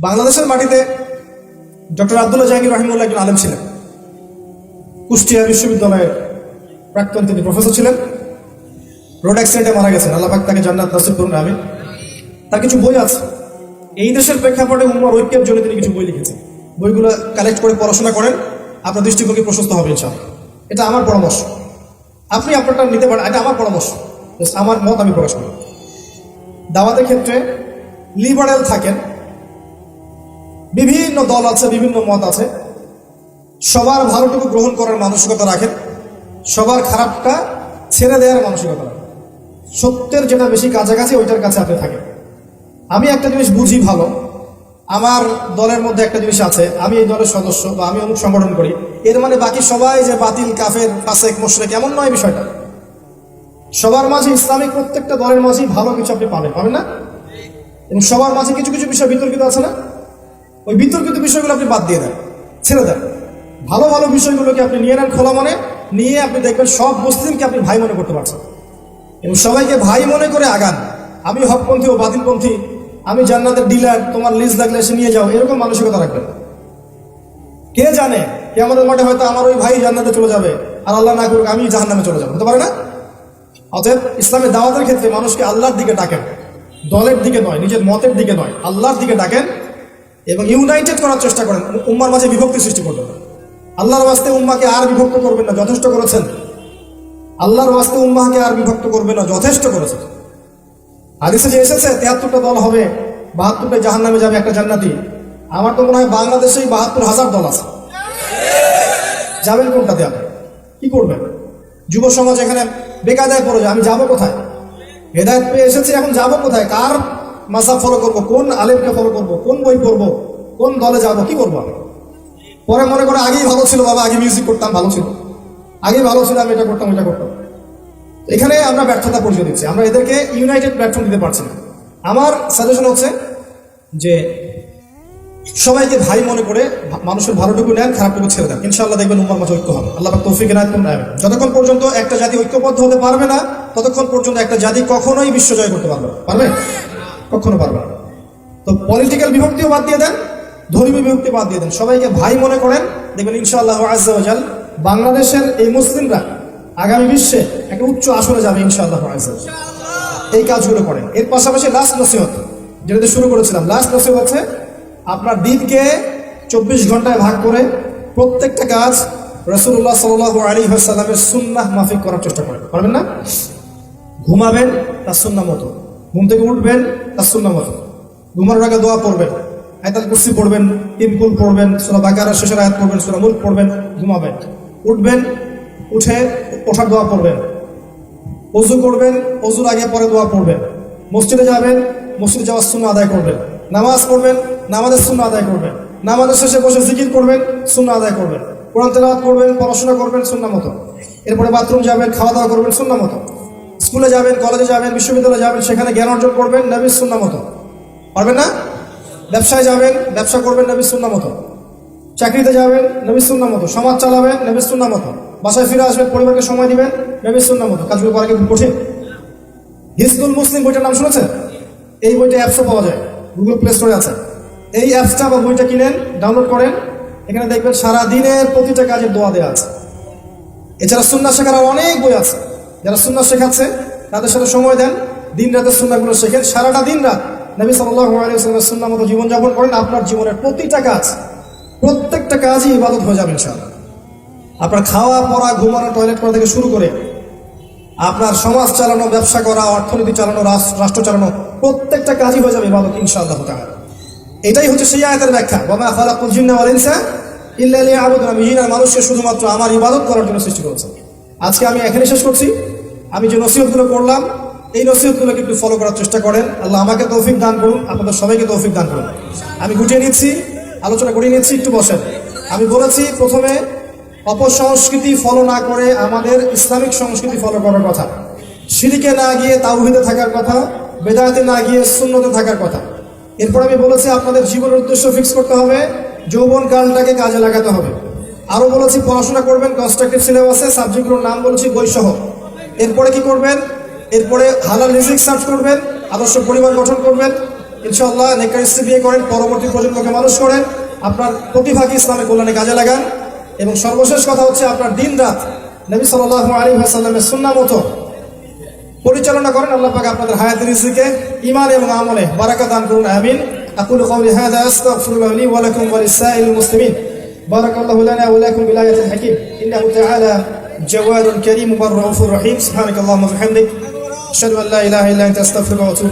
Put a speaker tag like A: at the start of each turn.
A: বাংলাদেশের মাটিতে ডক্টর আব্দুল্লাহ জাহাঙ্গীর রহিমুল্লাহ একজন আলেম ছিলেন। কুষ্টিয়া বিশ্ববিদ্যালয়ের প্রাক্তন তিনি প্রফেসর ছিলেন। রোড অ্যাক্সিডেন্টে মারা গেছেন। আল্লাহাক তাকে জান্নাত নাসিব করুন আমি তার কিছু বই আছে। এই দেশের প্রেক্ষাপটে উম্মার ঐক্যের জন্য তিনি কিছু বই লিখেছেন। বইগুলো কালেক্ট করে পড়াশোনা করেন। আপনার দৃষ্টিভঙ্গি প্রশস্ত হবে, ইনশাআল্লাহ। এটা আমার পরামর্শ। আপনি আপনারটা নিতে পারেন। এটা আমার পরামর্শ। আমার মত আমি প্রকাশ করি। দাওয়াতের ক্ষেত্রে লিবারেল থাকেন। বিভিন্ন দল আছে, বিভিন্ন মত আছে। সবার ভালোটুকু গ্রহণ করার মানসিকতা রাখেন। সবার খারাপটা ছেড়ে দেওয়ার মানসিকতা রাখেন। সত্যের যেটা বেশি কাছাকাছি, ওইটার কাছে আপনি থাকেন। আমি একটা জিনিস বুঝি ভালো। আমার দলের মধ্যে একটা জিনিস আছে, আমি এই দলের সদস্য বা আমি অমুক সংগঠন করি। এর মানে বাকি সবাই যে বাতিল, কাফের, ফাসেক, মোশরেক, এমন নয় বিষয়টা। সবার মাঝে ইসলামিক প্রত্যেকটা দলের মাঝেই ভালো কিছু আপনি পাবেন পাবেন না? এবং সবার মাঝে কিছু কিছু বিষয় বিতর্কিত আছে না? ওই বিতর্কিত বিষয়গুলো আপনি বাদ দিয়ে দেন, ছেড়ে দেন। ভালো ভালো বিষয়গুলোকে আপনি নিয়ে নেন খোলা মনে, নিয়ে আপনি দেখবেন সব মুসলিমকে আপনি ভাই মনে করতে পারছেন। এবং সবাইকে ভাই মনে করে আগান। আমি হকপন্থী ও বাতিলপন্থী, আমি জান্নাতের ডিলার, তোমার লিজ লাগলে এসে নিয়ে যাও, এরকম মানসিকতা রাখবেন। কে জানে কে আমাদের মাঠে হয়তো আমার ওই ভাই জান্নাতে চলে যাবে, আর আল্লাহ না করুক আমি জাহান নামে চলে যাব। হতে পারে না? অতএব ইসলামের দাওয়াতের ক্ষেত্রে মানুষকে আল্লাহর দিকে ডাকেন। দলের দিকে নয়, নিজের মতের দিকে নয়, আল্লাহর দিকে ডাকেন। এবং ইউনাইটেড করার চেষ্টা করেন। উম্মার মাঝে বিভক্তি সৃষ্টি করবেন। আল্লাহর বাস্তে উম্মাকে আর বিভক্ত করবেন না, যথেষ্ট করেছেন। আল্লাহর বাস্তে উম্মাকে আর বিভক্ত করবেন না, যথেষ্ট করেছেন। হাদিসে যে এসেছে তিয়াত্তরটা দল হবে, বাহাত্তরটা জাহান নামে যাবে একটা জান্নাতি। আমার তো মনে হয় বাংলাদেশেই বাহাত্তর হাজার দল আছে। যাবেন কোনটাতে আপনি কি করবেন? যুব সমাজ এখানে বেকায়দায় পড়ে যায়, আমি যাব কোথায়? হেদায়ত পেয়ে এসেছি, এখন যাব কোথায়? কার মাসা ফলো করব, কোন আলেমকে ফলো করব, কোন বই পড়ব, কোন দলে যাব, কি করব আমি? পরে মনে করে আগেই ভালো ছিল বাবা, আগে মিউজিক করতাম, ভালো ছিল। আগেই ভালো ছিল, আমি এটা করতাম এটা করতাম। এখানে আমরা ব্যর্থতা পরিচয় দিচ্ছি। আমরা এদেরকে ইউনাইটেড প্ল্যাটফর্ম দিতে পারছি না। আমার সাজেশন হচ্ছে যে সবাইকে ভাই মনে করে মানুষের ভালোটুকু নেন, খারাপটুকু ছেড়ে দেন। ইনশাআল্লাহ দেখবেন উম্মার মাঝে ঐক্য হবে। আল্লাহ তৌফিক আমিন। যতক্ষণ পর্যন্ত একটা জাতি ঐক্যবদ্ধ হতে পারবে না, ততক্ষণ পর্যন্ত একটা জাতি কখনোই বিশ্ব জয় করতে পারবে। পারবে? কখনো পারবে না। তো পলিটিক্যাল বিভক্তিও বাদ দিয়ে দেন, ধর্মীয় বিভক্তি বাদ দিয়ে দেন। সবাইকে ভাই মনে করেন, দেখবেন ইনশাআল্লাহ আজাল বাংলাদেশের এই মুসলিমরা আগামী বিশ্বে একটা উচ্চ আসনে যাবে ইনশাআল্লাহ আজাল এই কাজগুলো করেন। এর পাশাপাশি লাস্ট নসিহত, যেটাতে শুরু করেছিলাম। লাস্ট নসিহত হচ্ছে, আপনার দিনকে চব্বিশ ঘন্টায় ভাগ করে প্রত্যেকটা কাজ রসুল্লাহ সাল আলী সাল্লামের সুন্নাহ মাফিক করার চেষ্টা করেন। পারবেন না? ঘুমাবেন, তার সুন্না মতো। ঘুম থেকে উঠবেন মতো ঘুমানোর আগে দোয়া পড়বেন, আয়তাল কুর্সি পড়বেন ইমকুল পড়বেন, সুরা বাকারা, শেষের আয়াত পড়বেন, সুরা মুল্ক পড়বেন, ঘুমাবেন। উঠবেন, উঠে ওঠার দোয়া পড়বেন। অজু করবেন, অজুর আগে পরে দোয়া পড়বেন। মসজিদে যাবেন, মসজিদে যাওয়ার শূন্য আদায় করবেন। নামাজ পড়বেন, নামাজের শূন্য আদায় করবেন। নামাজের শেষে বসে জিকির করবেন শূন্য আদায় করবেন। কোরআন তেলাওয়াত করবেন, পড়াশোনা করবেন শূন্য মতো। এরপরে বাথরুম যাবেন, খাওয়া দাওয়া করবেন শূন্য মতো। স্কুলে যাবেন, কলেজে যাবেন, বিশ্ববিদ্যালয়ে যাবেন, সেখানে জ্ঞান অর্জন করবেন নবীর শূন্য মতো। পারবেন না? ব্যবসায় যাবেন, ব্যবসা করবেন নবীর শূন্য মতো। চাকরিতে যাবেন, নবীর সুন্না মতো। সমাজ চালাবেন, নবীর সুন্না মতো। বাসায় ফিরে আসবেন, পরিবারকে সময় দিবেন, নবীর সুন্না মতো। কাজগুলো করা কি কঠিন। হিজবুল মুসলিম বইটার নাম শুনেছেন? এই বইটা অ্যাপসও পাওয়া যায়। গুগল প্লে স্টোরে আছে। এই অ্যাপসটা বা বইটা কিনেন, ডাউনলোড করেন। এখানে দেখবেন সারা দিনের প্রতিটা কাজের দোয়া দেওয়া আছে। এছাড়া সুন্না শেখার অনেক বই আছে। যারা সুন্না শেখাচ্ছে, তাদের সাথে সময় দেন দিন রাতের সুন্নাগুলো শেখেন। সারাটা দিন রাত নবী সাল্লামের সুন্না মতো জীবনযাপন করেন, আপনার জীবনের প্রতিটা কাজ, প্রত্যেকটা কাজই ইবাদত হয়ে যাবে ইনশাআল্লাহ। আপনার খাওয়া, পড়া, ঘুমানো, টয়লেট করা থেকে শুরু করে আপনার সমাজ চালানো, ব্যবসা করা, অর্থনীতি চালানো রাষ্ট্র চালানো, প্রত্যেকটা কাজই হয়ে যাবে ইবাদত ইনশাআল্লাহ তাআলা। এটাই হচ্ছে সেই আয়াতের ব্যাখ্যা। বাবা খালাকুল জিন্না ইল্লা লিয়াবুদুন। মানুষকে শুধুমাত্র আমার ইবাদত করার জন্য সৃষ্টি করেছে। আজকে আমি এখানে শেষ করছি। আমি যে নসিহতগুলো করলাম এই নসিহতগুলোকে একটু ফলো করার চেষ্টা করেন। আল্লাহ আমাকে তৌফিক দান করুন, আপনাদের সবাইকে তৌফিক দান করুন। আমি গুটিয়ে নিচ্ছি, আলোচনা করিয়ে নিচ্ছি, একটু বসেন। আমি বলেছি, প্রথমে অপসংস্কৃতি ফলো না করে আমাদের ইসলামিক সংস্কৃতি ফলো করার কথা। সিরিকে না গিয়ে তাওহিদে থাকার কথা, বেদায়তে না গিয়ে শূন্যতে থাকার কথা। এরপর আমি বলেছি, আপনাদের জীবনের উদ্দেশ্য ফিক্স করতে হবে, যৌবন কালটাকে কাজে লাগাতে হবে। আরও বলেছি, পড়াশোনা করবেন কনস্ট্রাকটিভ সিলেবাসে সাবজেক্টগুলোর নাম বলছি, বইসহ। এরপরে কি করবেন এরপরে হালাল রিজিক সার্চ করবেন আদর্শ পরিবার গঠন করবেন ইনশাআল্লাহ নেকার স্ত্রী বিয়ে করেন পরবর্তী প্রজন্মকে মানুষ করেন আপনার প্রতিভাকে ইসলামের কল্যাণে কাজে লাগান এবং সর্বশেষ কথা হচ্ছে আপনার দিন রাত নবী সাল্লাহ আলী হাসাল্লামের সুন্না মতো পরিচালনা করেন আল্লাহ পাক আপনাদের হায়াতের রিজিকে ইমান এবং আমলে বারাকা দান করুন আমিন أقول قولي هذا أستغفر الله لي ولكم ولسائر المسلمين بارك الله لنا ولكم بالآية الحكيم إنه تعالى جواد كريم بر رؤوف رحيم سبحانك اللهم وبحمدك. أشهد أن لا إله إلا أنت أستغفرك وأتوب